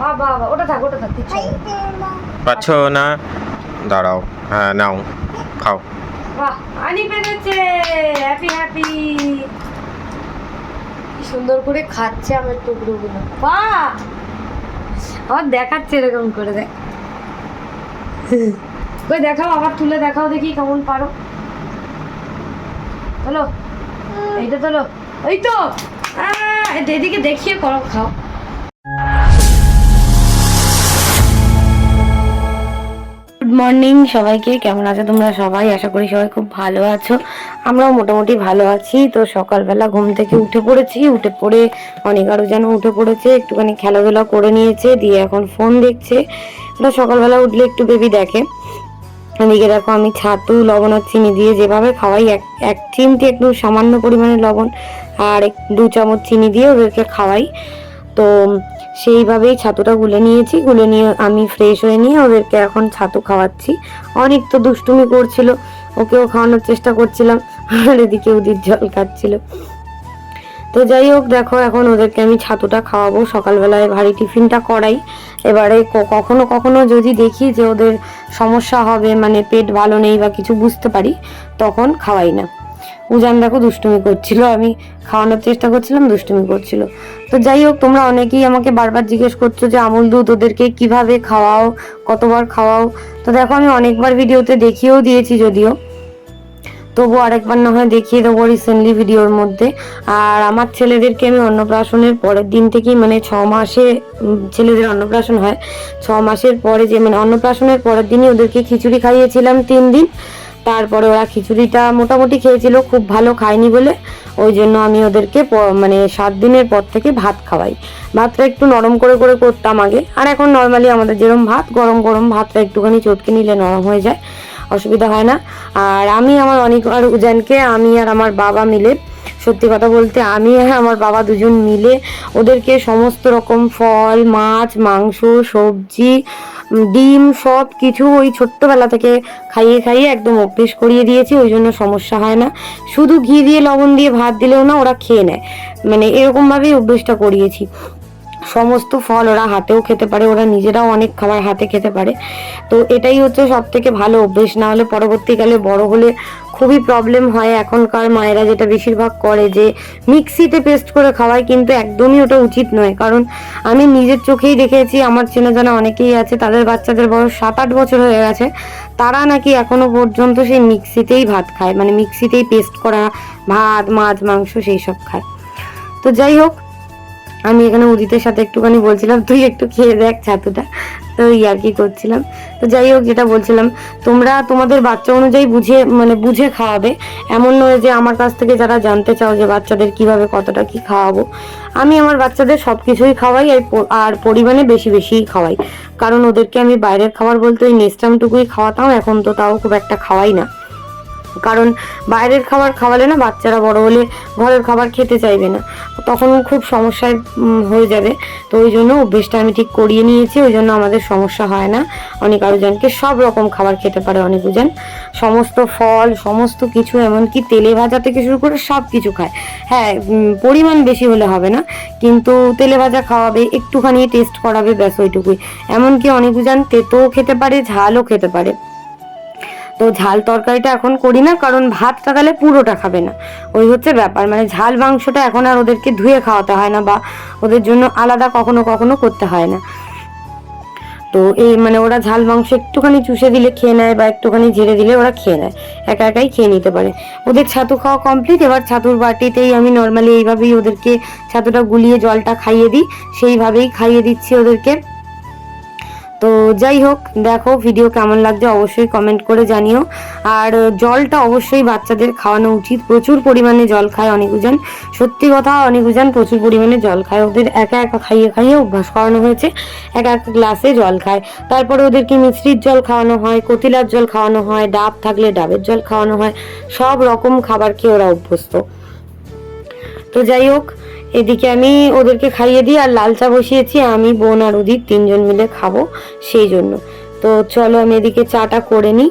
বাহ বাহ, ওটা থাক ওটা থাক না। পাচ্ছ না? দাঁড়াও হ্যাঁ নাও খাও। বাহ আনি পেরেছে হ্যাপি হ্যাপি সুন্দর করে খাচ্ছে আমার টুকরোগুলো। বাহ! আমার দেখাচ্ছে এরকম করে দেখ। ওই দেখাও আবার তুলে দেখাও দেখি কেমন পারো। চলো এইটা চলো। ওই তো এদিকে দেখিয়ে করো খাও। মর্নিং সবাইকে, কেমন আছো তোমরা সবাই? আশা করি সবাই খুব ভালো আছো। আমরাও মোটামুটি ভালো আছি। তো সকালবেলা ঘুম থেকে উঠে পড়েছি। উঠে পড়ে অনেক আরও যেন উঠে পড়েছে, একটুখানি খেলাধুলা করে নিয়েছে, দিয়ে এখন ফোন দেখছে। ওটা সকালবেলা উঠলে একটু বেবি দেখে। এদিকে দেখো আমি ছাতু, লবণ আর চিনি দিয়ে যেভাবে খাওয়াই, এক এক চিমটি একটু সামান্য পরিমাণে লবণ আর দু চামচ চিনি দিয়ে ওদেরকে খাওয়াই। তো সেইভাবেই ছাতুটা গুলে নিয়েছি। গুলে নিয়ে আমি ফ্রেশ হয়ে নিয়ে ওদেরকে এখন ছাতু খাওয়াচ্ছি। অনেক তো দুষ্টুমি করছিল, ওকেও খাওয়ানোর চেষ্টা করছিলাম, আর এদিকে উদির জল খাচ্ছিল। তো যাই হোক, দেখো এখন ওদেরকে আমি ছাতুটা খাওয়াবো। সকালবেলায় ভারী টিফিনটা করাই। এবারে কখনো কখনো যদি দেখি যে ওদের সমস্যা হবে মানে পেট ভালো নেই বা কিছু বুঝতে পারি, তখন খাওয়াই না। উজান দেখো দুষ্টুমি করছিল। আমি খাওয়ানোর চেষ্টা করছিলাম, দুষ্টুমি করছিল। তো যাই হোক, তোমরা অনেকেই আমাকে বারবার জিজ্ঞেস করছ যে আমুল দুধ ওদেরকে কীভাবে খাওয়াও, কতবার খাওয়াও। তো দেখো, আমি অনেকবার ভিডিওতে দেখিয়েও দিয়েছি যদিও। তবু আরেকবার না হয় দেখিয়ে দেবো রিসেন্টলি ভিডিওর মধ্যে। আর আমার ছেলেদেরকে আমি অন্নপ্রাশনের পরের দিন থেকেই মানে ছ মাসে ছেলেদের অন্নপ্রাশন হয়। ছ মাসের পরে যে মানে অন্নপ্রাশনের পরের দিনই ওদেরকে খিচুড়ি খাইয়েছিলাম তিন দিন। তারপরে ওরা খিচুড়িটা মোটামুটি খেয়েছিল, খুব ভালো খায়নি বলে। ওই জন্য আমি ওদেরকে মানে সাত দিনের পর থেকে ভাত খাওয়াই। ভাতটা একটু নরম করে করে করতাম আগে। আর এখন নর্মালি আমাদের যেরকম ভাত, গরম গরম ভাতটা একটুখানি চটকে নিলে নরম হয়ে যায়, অসুবিধা হয় না। আর আমি আমার অনেক আর উজানকে, আমি আর আমার বাবা মিলে, সত্যি কথা বলতে আমি আর আমার বাবা দুজন মিলে ওদেরকে সমস্ত রকম ফল, মাছ, মাংস, সবজি ডিম, সব কিছু ওই ছোট্টবেলা থেকে খাইয়ে খাইয়ে একদম অভ্যেস করিয়ে দিয়েছি, ওই জন্য সমস্যা হয় না। শুধু ঘি দিয়ে লবণ দিয়ে ভাত দিলেও না, ওরা খেয়ে নেয়। মানে এরকমভাবেই অভ্যেসটা করিয়েছি। সমস্ত ফল ওরা হাতেও খেতে পারে, ওরা নিজেরাও অনেক খাবার হাতে খেতে পারে। তো এটাই হচ্ছে সব থেকে ভালো অভ্যেস, না হলে পরবর্তীকালে বড় হলে খুবই প্রবলেম হয়। এখনকার মায়েরা যেটা বেশিরভাগ করে যে মিক্সিতে পেস্ট করে খাওয়ায়, কিন্তু একদমই ওটা উচিত নয়। কারণ আমি নিজের চোখেই দেখেছি, আমার চেনা জানা অনেকেই আছে, তাদের বাচ্চাদের বয়স সাত আট বছর হয়ে গেছে, তারা নাকি এখনও পর্যন্ত সেই মিক্সিতেই ভাত খায় মানে মিক্সিতেই পেস্ট করা ভাত, মাছ, মাংস, সেই সব খায়। তো যাই হোক আমি এখানে উদিতের সাথে একটুখানি বলছিলাম, তুই একটু খেয়ে দেখ ছাতুটা। তো আর কি করছিলাম। তো যাই হোক, যেটা বলছিলাম, তোমরা তোমাদের বাচ্চা অনুযায়ী বুঝে মানে বুঝে খাওয়াবে। এমন নয় যে আমার কাছ থেকে যারা জানতে চাও যে বাচ্চাদের কীভাবে কতটা কি খাওয়াবো। আমি আমার বাচ্চাদের সব কিছুই খাওয়াই আর পরিমাণে বেশি বেশিই খাওয়াই। কারণ ওদেরকে আমি বাইরের খাবার বলতে ওই নেস্টামটুকুই খাওয়াতাম, এখন তো তাও খুব একটা খাওয়াই না। কারণ বাইরের খাবার খাওয়ালে না বাচ্চারা বড় হলে ঘরের খাবার খেতে চাইবে না। তখন খুব সমস্যায় হয়ে যাবে। তো ওই জন্য অভ্যেসটা আমি ঠিক করিয়ে নিয়েছি, ওই জন্য আমাদের সমস্যা হয় না। অনেক আরোজনকে সব রকম খাবার খেতে পারে অনেক উজান সমস্ত ফল, সমস্ত কিছু, এমনকি তেলে ভাজা থেকে শুরু করে সব কিছু খায়। হ্যাঁ পরিমাণ বেশি হলে হবে না, কিন্তু তেলে ভাজা খাওয়াবে, একটুখানি টেস্ট করাবে, ব্যাস ওইটুকুই। এমনকি অনেক উজান তেতো খেতে পারে, ঝালও খেতে পারে। তো ঝাল তরকারিটা এখন করি না, কারণ ভাতটা তাহলে পুরোটা খাবে না। ওই হচ্ছে ব্যাপার মানে ঝাল মাংসটা এখন আর ওদেরকে ধুয়ে খাওয়াতে হয় না বা ওদের জন্য আলাদা কখনো কখনো করতে হয় না। তো এই মানে ওরা ঝাল মাংস একটুখানি চুষে দিলে খেয়ে নেয় বা একটুখানি ঝেড়ে দিলে ওরা খেয়ে নেয়, একা একাই খেয়ে নিতে পারে। ওদের ছাতু খাওয়া কমপ্লিট এবার ছাতুর বাটিতেই আমি নর্মালি এইভাবেই ওদেরকে ছাতুটা গুলিয়ে জলটা খাইয়ে দিই, সেইভাবেই খাইয়ে দিচ্ছি ওদেরকে। তো যাই হোক, দেখো ভিডিও কেমন লাগছে, অবশ্যই কমেন্ট করে জানিও। আর জলটা অবশ্যই বাচ্চাদের খাওয়ানো উচিত। প্রচুর পরিমাণে জল খায় অনেকুজন সত্যি কথা অনেকুজন প্রচুর পরিমাণে জল খায়। ওদের একা একা খাইয়ে খাইয়ে অভ্যাস করানো হয়েছে। এক এক গ্লাসে জল খায়। তারপরে ওদেরকে মিশ্রির জল খাওয়ানো হয়, কতিলার জল খাওয়ানো হয়, ডাব থাকলে ডাবের জল খাওয়ানো হয়। সব রকম খাবার খেয়ে ওরা অভ্যস্ত। তো যাই হোক এদিকে আমি ওদেরকে খাইয়ে দিই আর লাল চা বসিয়েছি, আমি, বোন আর উদিত তিনজন মিলে খাব সেই জন্য। তো চলো আমি এদিকে চাটা করে নিই।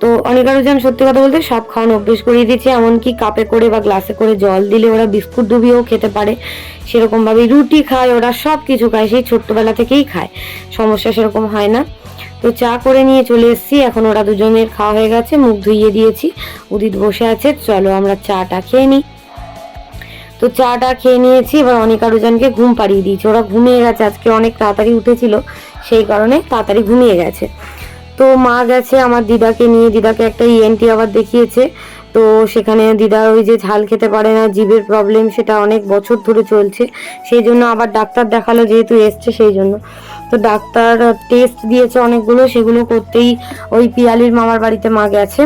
তো অনেক আরও যেন সত্যি কথা বলতে সব খাওয়ানো অভ্যেস করিয়ে দিয়েছি, এমনকি কাপে করে বা গ্লাসে করে জল দিলে ওরা বিস্কুট ডুবিয়েও খেতে পারে। সেরকম ভাবে রুটি খায়, ওরা সব কিছু খায়, সেই ছোট্টবেলা থেকেই খায়। সমস্যা সেরকম হয় না। তো চা করে নিয়ে চলে এসেছি, এখন ওরা দুজনের খাওয়া হয়ে গেছে, মুখ ধুইয়ে দিয়েছি, উদিত বসে আছে, চলো আমরা চাটা খেয়ে নিই। তো চাটা খেয়ে নিয়েছি, এবার অনেক আরোজনকে ঘুম পাড়িয়ে দিয়েছি। ওরা ঘুমিয়ে গেছে, আজকে অনেক তাড়াতাড়ি উঠেছিল, সেই কারণে তাড়াতাড়ি ঘুমিয়ে গেছে। তো মা গেছে আমার দিদাকে নিয়ে, দিদাকে একটা ইএনটি আবার দেখিয়েছে। তো সেখানে দিদার ওই যে ঝাল খেতে পারে না, জিভের প্রবলেম সেটা অনেক বছর ধরে চলছে। সেই জন্য আবার ডাক্তার দেখাল, যেহেতু এসছে, সেই জন্য। তো ডাক্তার টেস্ট দিয়েছে অনেকগুলো, সেগুলো করতেই ওই পিয়ালির মামার বাড়িতে মা গেছে,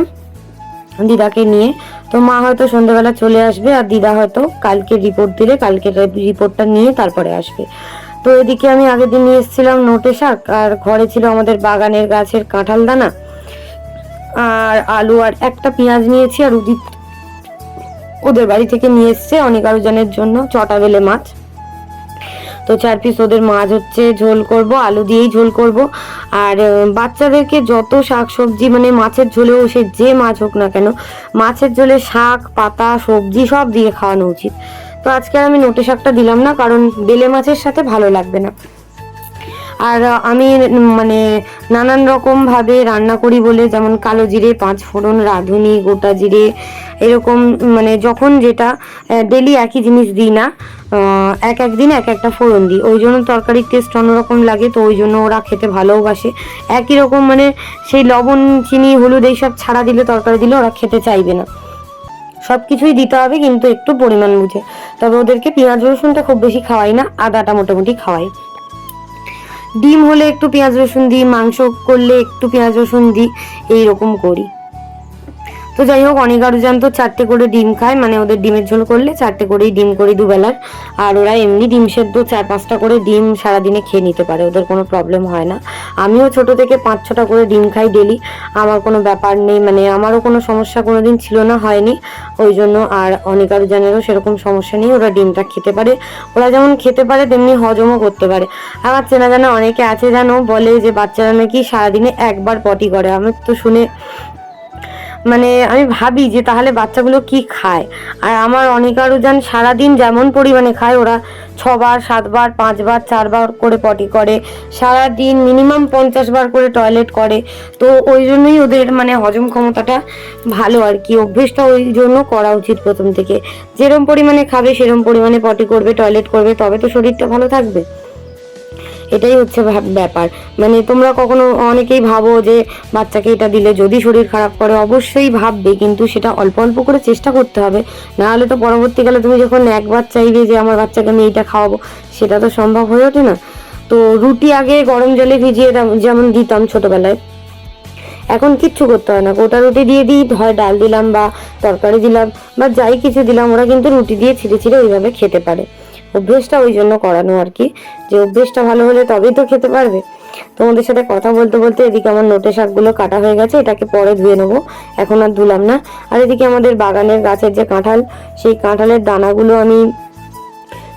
দিদাকে নিয়ে। তো মা হয়তো সন্ধ্যেবেলা চলে আসবে আর দিদা হয়তো কালকে রিপোর্ট দিলে কালকে রিপোর্টটা নিয়ে তারপরে আসবে। তো এদিকে আমি আগের দিন নিয়ে এসেছিলাম নোটে শাক, আর ঘরে ছিল আমাদের বাগানের গাছের কাঁঠাল দানা, আর আলু আর একটা পেঁয়াজ নিয়েছি, আর উদিত ওদের বাড়ি থেকে নিয়ে এসছে অনেক আরও জনের জন্য চটা বেলে মাছ। তো চার পিস ওদের মাছ হচ্ছে, ঝোল করব, আলু দিয়েই ঝোল করব। আর বাচ্চাদেরকে যত শাক সবজি মানে মাছের ঝোলেও সে যে মাছ হোক না কেন, মাছের ঝোলে শাক, পাতা, সবজি সব দিয়ে খাওয়ানো উচিত। তো আজকে আমি নোটে শাকটা দিলাম না, কারণ বেলে মাছের সাথে ভালো লাগবে না। আর আমি মানে নানান রকম ভাবে রান্না করি বলে, যেমন কালো জিরে, পাঁচ ফোড়ন, রাঁধুনি, গোটা জিরে, এরকম মানে যখন যেটা ডেলি একই জিনিস দিই না এক এক দিন এক একটা ফোড়ন দিই। ওই জন্য তরকারির টেস্ট অন্যরকম লাগে, তো ওই জন্য ওরা খেতে ভালোবাসে একই রকম মানে সেই লবণ, চিনি, হলুদ এইসব ছাড়া দিলে তরকারি দিলে ওরা খেতে চাইবে না। সব কিছুই দিতে হবে কিন্তু একটু পরিমাণ বুঝে। তবে ওদেরকে পেঁয়াজ, রসুনটা খুব বেশি খাওয়াই না, আদাটা মোটামুটি খাওয়াই। ডিম হলে একটু পেঁয়াজ, রসুন দিই, মাংস করলে একটু পেঁয়াজ, রসুন দিই, এইরকম করি। তো যাই হোক, অনেক আরুজান তো চারটে করে ডিম খায় মানে ওদের ডিমের ঝোল করলে চারটে করেই ডিম করি দুবেলার। আর ওরা এমনি ডিম সেদ্ধ চার পাঁচটা করে ডিম সারাদিনে খেয়ে নিতে পারে, ওদের কোনো প্রবলেম হয় না। আমিও ছোট থেকে পাঁচ ছটা করে ডিম খাই ডেলি আমার কোনো ব্যাপার নেই মানে আমারও কোনো সমস্যা কোনো দিন ছিল না, হয়নি। ওই জন্য আর অনেক আরুজানেরও সেরকম সমস্যা নেই, ওরা ডিমটা খেতে পারে। ওরা যেমন খেতে পারে, তেমনি হজমও করতে পারে। আমার চেনা জানা অনেকে আছে জানো, বলে যে বাচ্চারা নাকি সারাদিনে একবার পটি করে, আমি তো শুনে মানে আমি ভাবি যে তাহলে বাচ্চাগুলো কি খায়? আর আমার অনেক আরও যান সারাদিন যেমন পরিমাণে খায়, ওরা ছবার, সাতবার, পাঁচবার, চারবার করে পটি করে, সারাদিন মিনিমাম পঞ্চাশ বার করে টয়লেট করে। তো ওই জন্যই ওদের মানে হজম ক্ষমতাটা ভালো আর কি, অভ্যেসটা ওই জন্য করা উচিত প্রথম থেকে। যেরম পরিমাণে খাবে, সেরম পরিমাণে পটি করবে টয়লেট করবে, তবে তো শরীরটা ভালো থাকবে। এটাই হচ্ছে ব্যাপার। মানে তোমরা কখনো অনেকেই ভাবো যে বাচ্চাকে এটা দিলে যদি শরীর খারাপ করে, অবশ্যই ভাববে, কিন্তু সেটা অল্প অল্প করে চেষ্টা করতে হবে। না হলে তো পরবর্তীকালে তুমি যখন একবার চাইবে যে আমার বাচ্চাকে আমি এইটা খাওয়াবো, সেটা তো সম্ভব হয়ে ওঠে না। তো রুটি আগে গরম জলে ভিজিয়ে যেমন দিতাম ছোটবেলায়। এখন কিচ্ছু করতে হয় না। গোটা রুটি দিয়ে দিই হয় ডাল দিলাম বা তরকারি দিলাম বা যাই কিছু দিলাম, ওরা কিন্তু রুটি দিয়ে ছিঁড়ে ছিঁড়ে ওইভাবে খেতে পারে। অভ্যেসটা ওই জন্য করানো আর কি, যে অভ্যেসটা ভালো হলে তবেই তো খেতে পারবে। তোমাদের সাথে কথা বলতে বলতে এদিকে আমার নোটে শাকগুলো কাটা হয়ে গেছে, এটাকে পরে ধুয়ে নেব, এখন আর ধুলাম না। আর এদিকে আমাদের বাগানের গাছের যে কাঁঠাল, সেই কাঁঠালের দানাগুলো আমি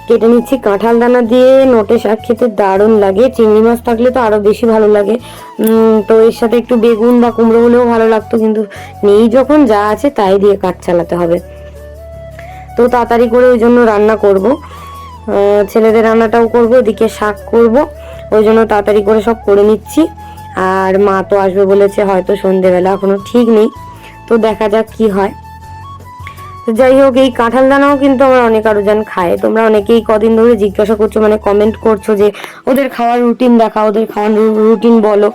কেটে নিচ্ছি। কাঁঠাল দানা দিয়ে নোটে শাক খেতে দারুণ লাগে, চিংড়ি মাছ থাকলে তো আরও বেশি ভালো লাগে। তো এর সাথে একটু বেগুন বা কুমড়ো হলেও ভালো লাগতো, কিন্তু নেই যখন, যা আছে তাই দিয়ে কাঠ চালাতে হবে। তো তাড়াতাড়ি করে ওই জন্য রান্না করব। ছেলেদের রান্নাটাও করব, এদিকে শাক করব। ওই জন্য তাড়াতাড়ি করে সব করে নিচ্ছি। আর মা তো আসবে বলেছে, হয়তো সন্ধেবেলা, এখনও ঠিক নেই। তো দেখা যাক কি হয়। যাই হোক, এই কাঁঠাল দানাও কিন্তু আমার অনেক আরও জন খায়। তোমরা অনেকেই কদিন ধরে জিজ্ঞাসা করছ মানে কমেন্ট করছ যে ওদের খাওয়ার রুটিন দেখা ওদের খাওয়ার রুটিন বলো।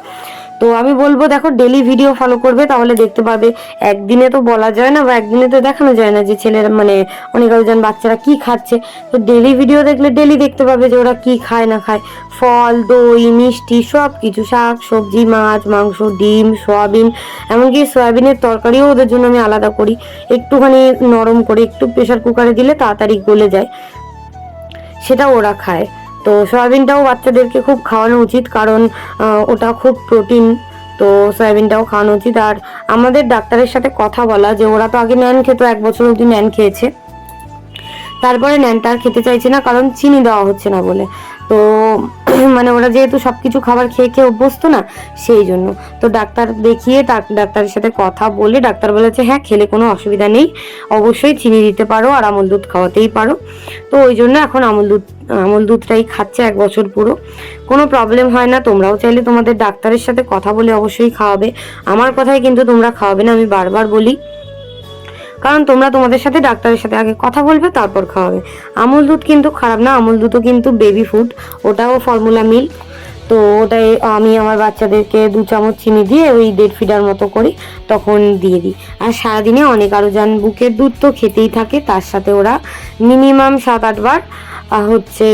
তো আমি বলব, দেখো ডেলি ভিডিও ফলো করবে, তাহলে দেখতে পাবে, একদিনে তো বলা যায় না বা একদিনে তো দেখানো যায় না যে ছেলেরা মানে অনেক আরোজন বাচ্চারা কি খাচ্ছে। তো ডেলি ভিডিও দেখলে ডেলি দেখতে পাবে যে ওরা কি খায়, না খায়। ফল, দই, মিষ্টি সব কিছু শাক, সবজি, মাছ, মাংস, ডিম, সয়াবিন, এমনকি সয়াবিনের তরকারিও ওদের জন্য আমি আলাদা করি। একটুখানি নরম করে, একটু প্রেশার কুকারে দিলে তাড়াতাড়ি গলে যায়। সেটা ওরা খায়। তো সয়াবিনটাও বাচ্চাদেরকে খুব খাওয়ানো উচিত, কারণ ওটা খুব প্রোটিন। তো সয়াবিনটাও খাওয়ানো উচিত। আর আমাদের ডাক্তারের সাথে কথা বলা, যে ওরা তো আগে ন্যান খেত, এক বছর অবধি ন্যান খেয়েছে। তারপরে ন্যানটা আর খেতে চাইছে না, কারণ চিনি দেওয়া হচ্ছে না বলে। তো মানে ওরা যেহেতু সব কিছু খাবার খেয়ে খেয়ে অভ্যস্ত না সেই জন্য তো ডাক্তার দেখিয়ে ডাক্তারের সাথে কথা বলে ডাক্তার বলেছে হ্যাঁ খেলে কোনো অসুবিধা নেই। অবশ্যই চিনি দিতে পারো আর আমল দুধ খাওয়াতেই পারো। তো ওই জন্য এখন আমল দুধ, আমল দুধটাই খাচ্ছে এক বছর পুরো। কোনো প্রবলেম হয় না, তোমরাও চাইলে তোমাদের ডাক্তারের সাথে কথা বলে অবশ্যই খাওয়াবে। আমার কথাই কিন্তু তোমরা খাওয়াবে না, আমি বারবার বলি। কারণ তোমরা তোমাদের সাথে ডাক্তারের সাথে আগে কথা বলবে, তারপর খাওয়াবে। আমুল দুধ কিন্তু খারাপ না, আমুল দুধও কিন্তু বেবি ফুড ওটাও ফর্মুলা মিল্ক তো ওটাই আমি আমার বাচ্চাদেরকে দু চামচ চিনি দিয়ে ওই দেড় ফিডার মতো করি, তখন দিয়ে দিই। আর সারাদিনে অনেক আরও যান বুকের দুধ তো খেতেই থাকে, তার সাথে ওরা মিনিমাম সাত আটবার হচ্ছে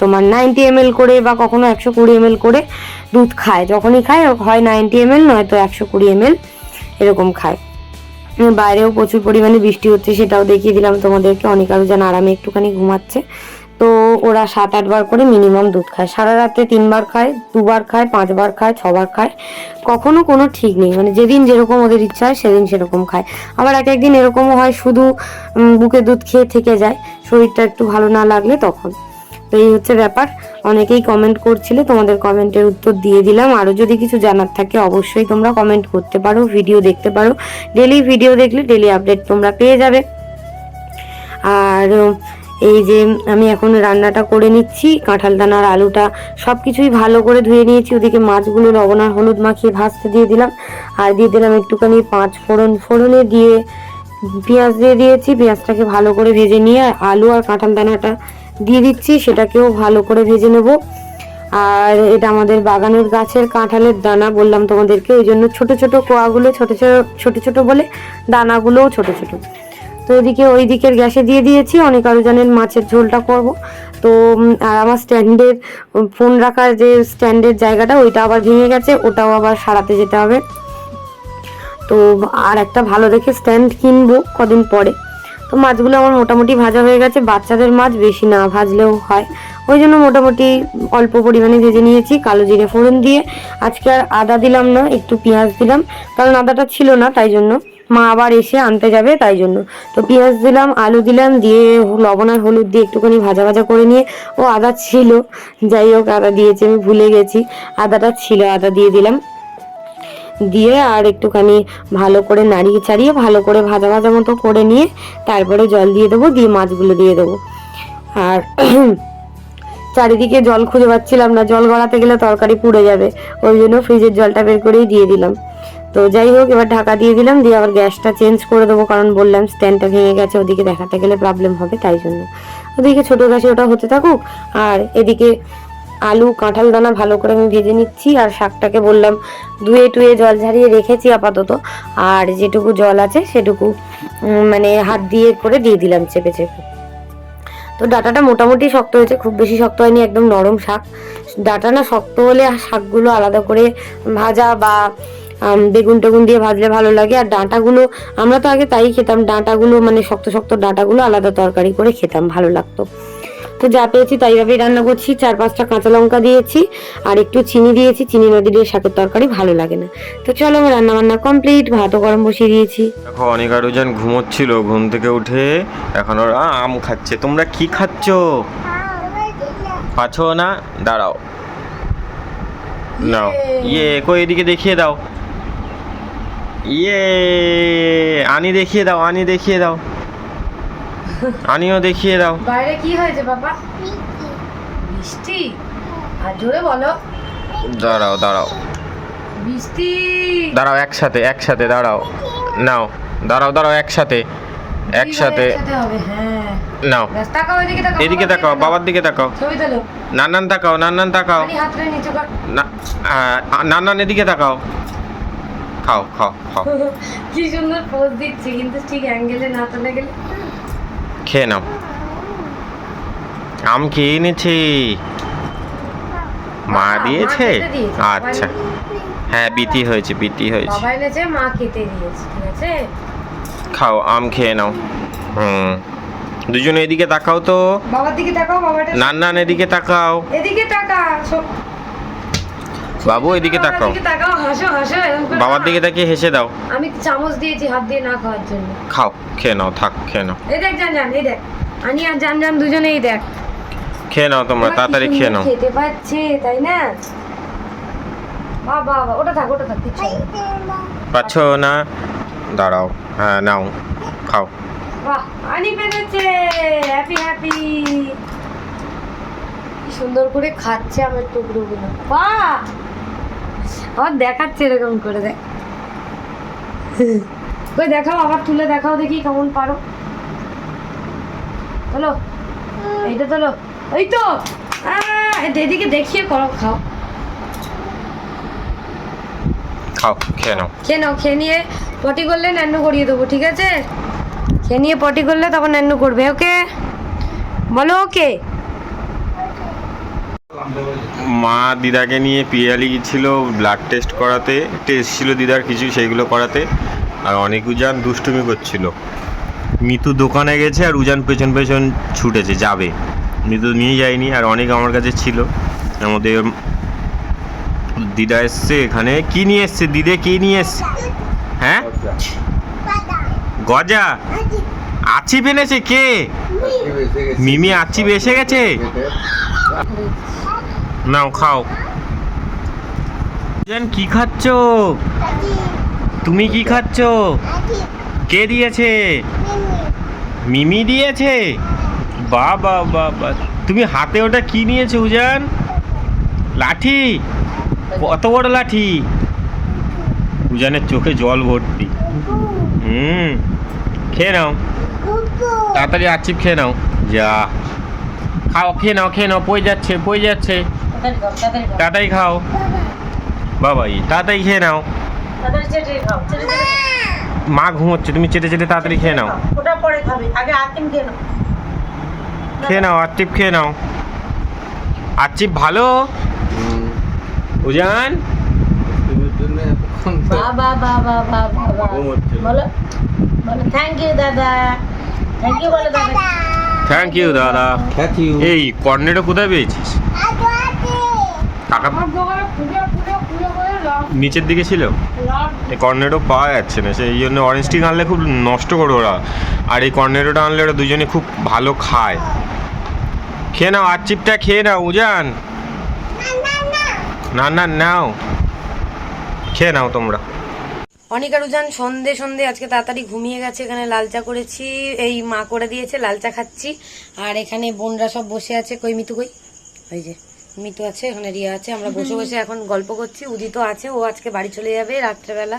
তোমার নাইনটি এম করে বা কখনো একশো কুড়ি এম করে দুধ খায়। যখনই খায়, হয় নাইনটি এম এল নয়তো একশো কুড়ি এম এরকম খায়। বাইরেও প্রচুর পরিমাণে বৃষ্টি হচ্ছে সেটাও দেখিয়ে দিলাম তোমাদেরকে। অনেক আরও যেন আরামে একটুখানি ঘুমাচ্ছে। তো ওরা সাত আটবার করে মিনিমাম দুধ খায়। সারা রাত্রে তিনবার খায়, দুবার খায় পাঁচবার খায় ছবার খায়। কখনো কোনো ঠিক নেই। মানে যেদিন যেরকম ওদের ইচ্ছা হয় সেদিন সেরকম খায়। আবার এক একদিন এরকমও হয় শুধু বুকে দুধ খেয়ে থেকে যায়, শরীরটা একটু ভালো না লাগলে তখন। তো এই হচ্ছে ব্যাপার। অনেকেই কমেন্ট করছিলে, তোমাদের কমেন্টের উত্তর দিয়ে দিলাম। আরও যদি কিছু জানার থাকে, অবশ্যই তোমরা কমেন্ট করতে পারো ভিডিও দেখতে পারো। ডেলি ভিডিও দেখলে ডেলি আপডেট তোমরা পেয়ে যাবে। আর এই যে আমি এখন রান্নাটা করে নিচ্ছি, কাঁঠাল দানার আলুটা সব কিছুই ভালো করে ধুয়ে নিয়েছি। ওদিকে মাছগুলো লবণ আর হলুদ মাখিয়ে ভাজতে দিয়ে দিলাম। আর দিয়ে দিলাম একটুখানি পাঁচ ফোড়ন, ফোড়নে দিয়ে পেঁয়াজ দিয়ে দিয়েছি। পেঁয়াজটাকে ভালো করে ভেজে নিয়ে আলু আর কাঁঠাল দানাটা দিয়ে দিচ্ছি, সেটাকেও ভালো করে ভেজে নেব। আর এটা আমাদের বাগানের গাছের কাঁঠালের দানা বললাম তোমাদেরকে ওই জন্য ছোটো ছোটো কোয়াগুলো, ছোটো ছোটো ছোটো ছোটো বলে দানাগুলোও ছোটো ছোটো। তো ওইদিকে ওই দিকের গ্যাসে দিয়ে দিয়েছি, অনেক আরও জানেন মাছের ঝোলটা করব। তো আর আমার স্ট্যান্ডের ফোন রাখার যে স্ট্যান্ডের জায়গাটা, ওইটা আবার ভেঙে গেছে, ওটাও আবার সারাতে যেতে হবে। তো, আর একটা ভালো দেখে স্ট্যান্ড কিনবো কদিন পরে। তো মাছগুলো আমার মোটামুটি ভাজা হয়ে গেছে, বাচ্চাদের মাছ বেশি না ভাজলেও হয়। ওই জন্য মোটামুটি অল্প পরিমাণে ভেজে নিয়েছি, কালো জিরে ফোড়ন দিয়ে। আজকে আর আদা দিলাম না, একটু পেঁয়াজ দিলাম, কারণ আদাটা ছিল না তাই জন্য। মা আবার এসে আনতে যাবে তাই জন্য। তো পেঁয়াজ দিলাম, আলু দিলাম, দিয়ে লবণ আর হলুদ দিয়ে একটুখানি ভাজা ভাজা করে নিয়ে, ও আদা ছিল, যাই হোক আদা দিয়েছি, আমি ভুলে গেছি। আদাটা ছিল, আদা দিয়ে দিলাম। দিয়ে আর একটুখানি ভালো করে নাড়িয়ে চাড়িয়ে, ভালো করে ভাজা ভাজা মতো করে নিয়ে তারপরে জল দিয়ে দেবো, দিয়ে মাছগুলো দিয়ে দেবো। আর চারিদিকে জল খুঁজে পাচ্ছিলাম না, জল গড়াতে গেলে তরকারি পুড়ে যাবে, ওই জন্য ফ্রিজের জলটা বের করেই দিয়ে দিলাম। তো যাই হোক, এবার ঢাকা দিয়ে দিলাম, দিয়ে আবার গ্যাসটা চেঞ্জ করে দেবো, কারণ বললাম স্ট্যান্ডটা ভেঙে গেছে, ওদিকে দেখাতে গেলে প্রবলেম হবে, তাই জন্য। ওদিকে ছোটো গ্যাসে ওটা হতে থাকুক, আর এদিকে আলু, কাঁঠাল দানা ভালো করে আমি ভেজে নিচ্ছি আর শাকটাকে বললাম ধুয়ে টুয়ে জল ঝারিয়ে রেখেছি আপাতত। আর যেটুকু জল আছে সেটুকু মানে হাত দিয়ে করে দিয়ে দিলাম চেপে চেপে। তো ডাটাটা মোটামুটি শক্ত হয়েছে, খুব বেশি শক্ত হয়নি, একদম নরম শাক। ডাটা না শক্ত হলে শাকগুলো আলাদা করে ভাজা বা বেগুন টেগুন দিয়ে ভাজলে ভালো লাগে। আর ডাঁটাগুলো, আমরা তো আগে তাই খেতাম, ডাঁটাগুলো মানে শক্ত শক্ত ডাঁটাগুলো আলাদা তরকারি করে খেতাম, ভালো লাগতো। তো যা পেয়েছি তাইভাবেই রান্না করছি। চার পাঁচটা কাঁচা লঙ্কা দিয়েছি আর একটু চিনি দিয়েছি। চিনি না দিলে শাকের তরকারি ভালো লাগে না। তো চলো আমার রান্না বান্না কমপ্লিট ভাতও গরম বসিয়ে দিয়েছি। দেখো, অনেক আরও জন ঘুমোচ্ছিল, ঘুম থেকে উঠে এখন ওরা আম খাচ্ছে। তোমরা কি খাচ্ছ? পাচ্ছ না? দাঁড়াও। নাও। ইয়ে কই এদিকে দেখিয়ে দাও। ইয়ে আনি দেখিয়ে দাও, আনি দেখিয়ে দাও। আনিও দেখিয়ে দাও। বাইরে কি হয়েছে বাবা? বৃষ্টি আর জোরে বলো। দাঁড়াও দাঁড়াও। বৃষ্টি দাঁড়াও একসাথে একসাথে দাঁড়াও। নাও দাঁড়াও দাঁড়াও একসাথে একসাথে। হ্যাঁ। নাও। এদিকে তাকাও বাবার দিকে তাকাও। নান্নান তাকাও নান্নান তাকাও। আনি হাতটা কর। না আহ, নান্নান এদিকে তাকাও। খাও খাও খাও। কি সুন্দর পোজ দিচ্ছে কিন্তু ঠিক অ্যাঙ্গেলে না তোলা গেলে। খেয়ে নাও। আম খেয়ে এনেছি মা দিয়েছে? আচ্ছা। হ্যাঁ বিতি হয়েছে বিতি হয়েছে। বাবা এনেছে মা খেতে দিয়েছে ঠিক আছে? খাও আম খেয়ে নাও। হুম। দুজনে এদিকে তাকাও তো। বাবার দিকে তাকাও বাবাটা নান্নান এদিকে তাকাও। এদিকে তাকা বাবু এদিকে তাকাও। তাকাও হাসো হাসো বাবার। দিকে তাকিয়ে হেসে দাও। আমি চামচ দিয়েছি হাত দিয়ে না খাওয়ার জন্য। খাও খেয়ে নাও থাক খেয়ে নাও। এই দেখ জান জান এই দেখ। আনি আর জান জান দুজনেই দেখ। খেয়ে নাও তোমরা তাড়াতাড়ি খেয়ে নাও। খেতে পাচ্ছে তাই না? বাবা বাবা ওটা থাক ওটা থাক না। পাচ্ছ না? দাঁড়াও হ্যাঁ নাও খাও। বাহ আনি পেরেছে হ্যাপি হ্যাপি সুন্দর করে খাচ্ছে আমার টুকরোগুলো। বাহ! আমার দেখাচ্ছে এরকম করে দেখ। ওই দেখাও আবার তুলে দেখাও দেখি কেমন পারো। চলো এইটা চলো। এই তো এদিকে দেখিয়ে করো খাও। খাও খেয়ে নাও। খেয়ে নাও খেয়ে নিয়ে পটি করলে ন্যান্নু করিয়ে দেবো ঠিক আছে? খেয়ে নিয়ে পটি করলে তারপর ন্যান্নু করবে ওকে? বলো ওকে? মা দিদাকে নিয়ে পিয়ালি গেছিল ব্লাড টেস্ট করাতে টেস্ট ছিল দিদার কিছু সেইগুলো করাতে। আর অনেক উজান দুষ্টুমি করছিল। মিতু দোকানে গেছে আর উজান পেছন পেছন ছুটেছে যাবে। মিতু নিয়ে যায়নি আর অনেক আমার কাছে ছিল। আমাদের দিদা এসছে এখানে। কি নিয়ে এসছে? দিদে কি নিয়ে এসছে? হ্যাঁ? গজা? আচিপ এনেছে কে? মিমি আচিপ এসে গেছে? নাও, খাও। কি খাচ্ছ? তুমি কি খাচ্ছ? কে দিয়েছে? মিমি দিয়েছে? বা বা বাবা। তুমি হাতে ওটা কি নিয়েছো, উজান? লাঠি? কত বড় লাঠি? উজানের চোখে জল ভর্তি। হুম, খেয়ে নাও। তাড়াতাড়ি আচিপ খেয়ে নাও। যা। খাও, খেয়ে নাও খেয়ে নাও। পই যাচ্ছে পই যাচ্ছে। তাড়াতাড়ি খাও বাবাই তাড়াতাড়ি খেয়ে নাও। মা ঘুমোচ্ছে তুমি চেটে চেটে তাড়াতাড়ি খেয়ে নাও। ওটা পরে খাবে। আগে আতিম খেয়ে নাও। খেয়ে নাও আচিপ খেয়ে নাও। আচিপ ভালো? উজান? বাবা বাবা বাবা বাবা। বলো। বলো থ্যাংক ইউ দাদা। থ্যাংক ইউ বলো দাদা। থ্যাংক ইউ দাদা। এই কর্নেটো কোথায় পেয়েছিস টাকা আমার দোকানে খুঁজে খুঁজে খুঁজে খুঁজে লাভ নিচের দিকে ছিল? কর্নেটো পাওয়া যাচ্ছে না। সেই জন্য অরেঞ্জ টিক আনলে খুব নষ্ট করে ওরা। আর এই কর্নেটোটা আনলে ওরা দুজনে খুব ভালো খায়। খেয়ে নাও, আর চিপটা খেয়ে নাও, উজান। না না, নাও। খেয়ে নাও তোমরা। অনেক অনিকা রুজান সন্ধে সন্ধে, আজকে তাড়াতাড়ি ঘুমিয়ে গেছে, এখানে লাল চা করেছি। এই মা করে দিয়েছে, লাল চা খাচ্ছি। আর এখানে বোনরা সব বসে আছে, কই মিতু কই? ওই যে। মিতু আছে, এখানে রিয়া আছে, আমরা বসে বসে এখন গল্প করছি। উদিত আছে, ও আজকে বাড়ি চলে যাবে রাত্রেবেলা।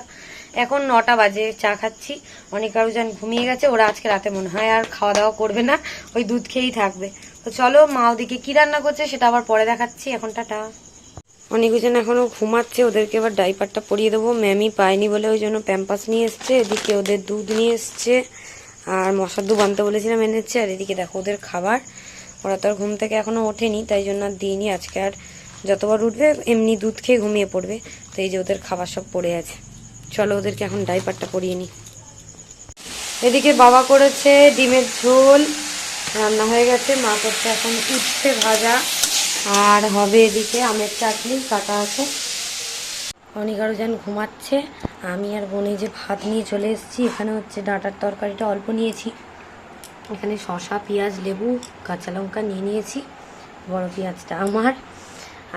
এখন নটা বাজে, চা খাচ্ছি। অনিকা রুজান ঘুমিয়ে গেছে, ওরা আজকে রাতে মনে হয় আর খাওয়া দাওয়া করবে না, ওই দুধ খেয়েই থাকবে। তো চলো, মা ওদিকে কি রান্না করছে সেটা আবার পরে দেখাচ্ছি, এখন টাটা। অনেকজন এখনও ঘুমাচ্ছে, ওদেরকে এবার ডাইপারটা পরিয়ে দেবো। ম্যামি পায়নি বলে ওই জন্য প্যাম্পাস নিয়ে এসছে, এদিকে ওদের দুধ নিয়ে এসছে, আর মশার দুধ আনতে বলেছিলাম এনেছে, আর এদিকে দেখো ওদের খাবার। ওরা তো আর ঘুম থেকে এখনও ওঠেনি, তাই জন্য আর দিইনি। আজকে আর যতবার উঠবে, এমনি দুধ খেয়ে ঘুমিয়ে পড়বে। তো এই যে ওদের খাবার সব পড়ে আছে। চলো ওদেরকে এখন ডাইপারটা পরিয়ে নিই। এদিকে বাবা করেছে ডিমের ঝোল, রান্না হয়ে গেছে। মা করছে এখন উচ্ছে ভাজা। আর হবে এদিকে আমের চাটনি, কাটা আছে। অনিকারও যেন ঘুমাচ্ছে। আমি আর বোনে যে ভাত নিয়ে চলে এসেছি। এখানে হচ্ছে ডাঁটার তরকারিটা অল্প নিয়েছি। এখানে শসা, পেঁয়াজ, লেবু কাঁচা লঙ্কা নিয়ে নিয়েছি। বড় পেঁয়াজটা আমার।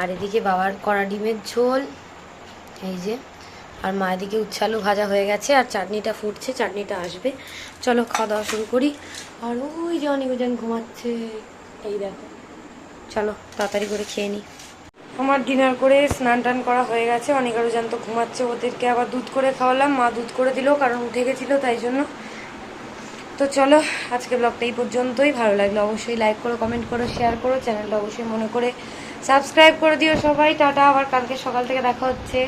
আর এদিকে বাবার কড়া ডিমের ঝোল, এই যে। আর মা এদিকে উচ্ছালু ভাজা হয়ে গেছে, আর চাটনিটা ফুটছে, চাটনিটা আসবে। চলো খাওয়া দাওয়া শুরু করি। আর ওই যে অনেক জন ঘুমাচ্ছে, এই দেখো। চলো, তাড়াতাড়ি করে খেয়ে নিই আমার ডিনার করে স্নান টান করা হয়ে গেছে। অনেক আরও জানতো ঘুমাচ্ছে, ওদেরকে আবার দুধ করে খাওয়ালাম। মা দুধ করে দিল, কারণ উঠে গেছিল, তাই জন্য। তো চলো, আজকে ব্লগটা এই পর্যন্তই। ভালো লাগল অবশ্যই লাইক করো কমেন্ট করো শেয়ার করো। চ্যানেলটা অবশ্যই মনে করে সাবস্ক্রাইব করে দিও সবাই। টাটা, আবার কালকে সকাল থেকে দেখা হচ্ছে।